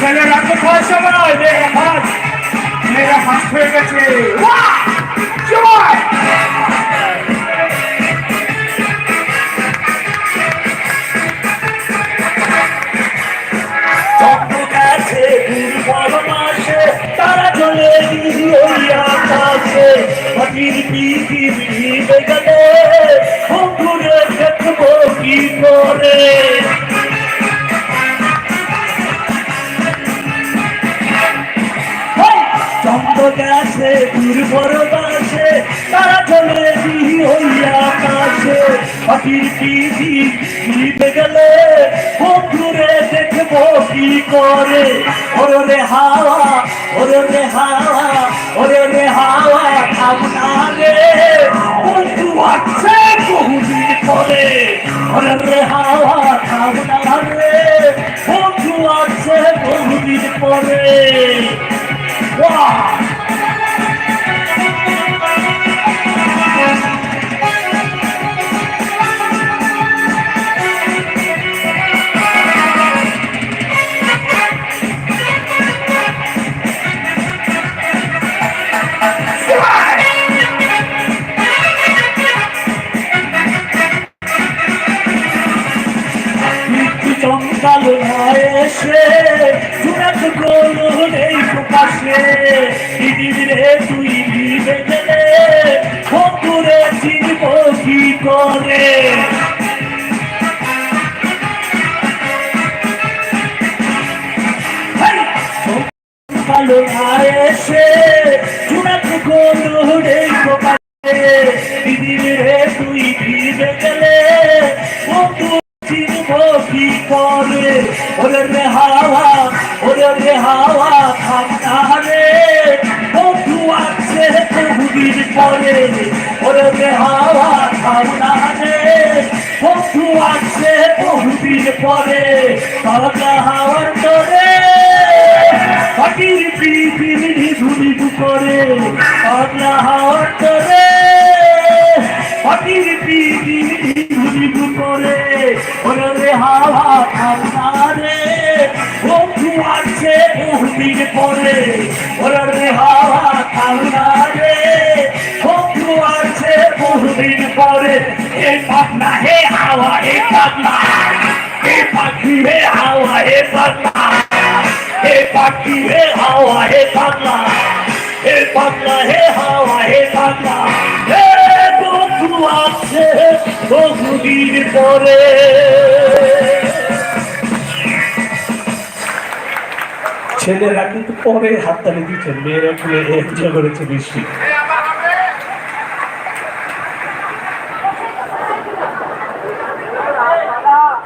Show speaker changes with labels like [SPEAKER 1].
[SPEAKER 1] ছেলেরা কোথায় সবাই মেয়েরা হাত মেয়েরা হাত হয়ে গেছে আকাশে মাটির পৃথিবী গেলে বন্ধুরে দেখব তারা চলে পিঠি নিতে গেলে কি করে। ওরে রে হাওয়া, ওরে হাওয়া, ওরে রে হাওয়া থামনা রে বন্ধু আছে বহুদিন করে ওরে রে হাওয়া থামনা রে বন্ধু আছে বহুদিন পরে। সুরাত নেই প্রকাশে। দিদিরে তুই দিবে গেলে। বন্ধুরে চিনব কি করে? কালো নয় এসে সুরাত গোল কি করে? ওরে রে হাওয়া ওরে রে হাওয়া থামনা রে বন্ধু আছে বহুদিন পরে ওরে রে হাওয়া থামনা রে বন্ধু আছে বহুদিন পরে তারা হাওয়ার তোরে পাখির পৃথিবী ধুলি করে। তারা হাওয়ার তোরে পাখির পৃথিবী ধুলি করে, ওরে হাওয়া ঠান্ডা রে বন্ধু আছে বহুদিন পরে, ওরে হাওয়া ঠান্ডা রে বন্ধু আছে বহুদিন পরে হে পাখনা, হে হাওয়া, হে পাখনা। হে পাখি, হে হাওয়া, হে পাখনা। হে পাখি, হে হাওয়া, হে পাখনা। হে পাখনা, হে হাওয়া, হে পাখনা। হে পরে ছেলেরা কিন্তু পরে হাততালি দিচ্ছে মেয়েরা ফুলে এক করেছে বেশি